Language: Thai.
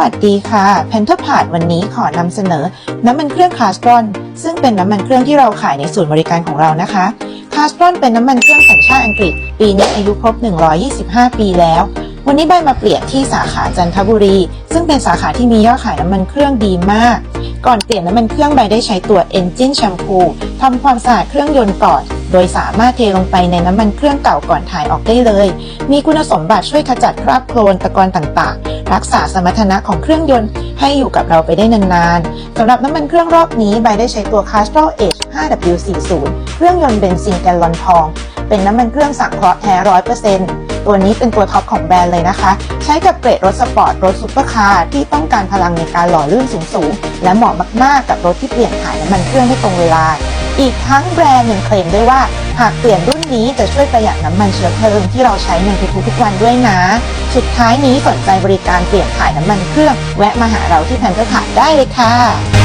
วัสดีค่ะแพนเทอร์พาดวันนี้ขอนำเสนอ น้ำมันเครื่องคาสตรอน ซึ่งเป็นน้ำมันเครื่องที่เราขายในศูนย์บริการของเรานะคะ คาสตรอนเป็นน้ำมันเครื่องสัญชาติอังกฤษ ปีนี้อายุครบ 125 ปีแล้ว วันนี้ใบมาเปลี่ยนที่สาขาจันทบุรี ซึ่งเป็นสาขาที่มียอดขายน้ำมันเครื่องดีมาก ก่อนเปลี่ยนน้ำมันเครื่องใบได้ใช้ตัว Engine Shampoo ทำความสะอาดเครื่องยนต์ก่อนโดยสามารถเทลงไปในน้ำมันเครื่องเก่าก่อนถ่ายออกได้เลย มีคุณสมบัติช่วยขจัดคราบโคลนตะกอนต่างๆ รักษาสมรรถนะของเครื่องยนต์ให้อยู่กับเราไปได้นานๆสำหรับน้ำมันเครื่องรอบนี้ใบได้ใช้ตัว Castrol Edge 5W40 เครื่องยนต์เบนซินแกลลอนทอง เป็นน้ำมันเครื่องสังเคราะห์แท้ร้อยเปอร์เซ็นต์ตัวนี้เป็นตัวท็อปของแบรนด์เลยนะคะ ใช้กับเกรดรถสปอร์ต รถซุปเปอร์คาร์ที่ต้องการพลังในการหล่อลื่นสูงๆ และเหมาะมากๆ กับรถที่เปลี่ยนถ่ายน้ำมันเครื่องให้ตรงเวลา อีกทั้งแบรนด์ยังเคลมด้วยว่า หากเปลี่ยนรุ่นนี้จะช่วยประหยัดน้ำมันเชื้อเพลิงที่เราใช้ในทุกๆวันด้วยนะ สุดท้ายนี้สนใจบริการเปลี่ยนถ่ายน้ำมันเครื่อง แวะมาหาเราที่แพนเทอร์ขาได้เลยค่ะ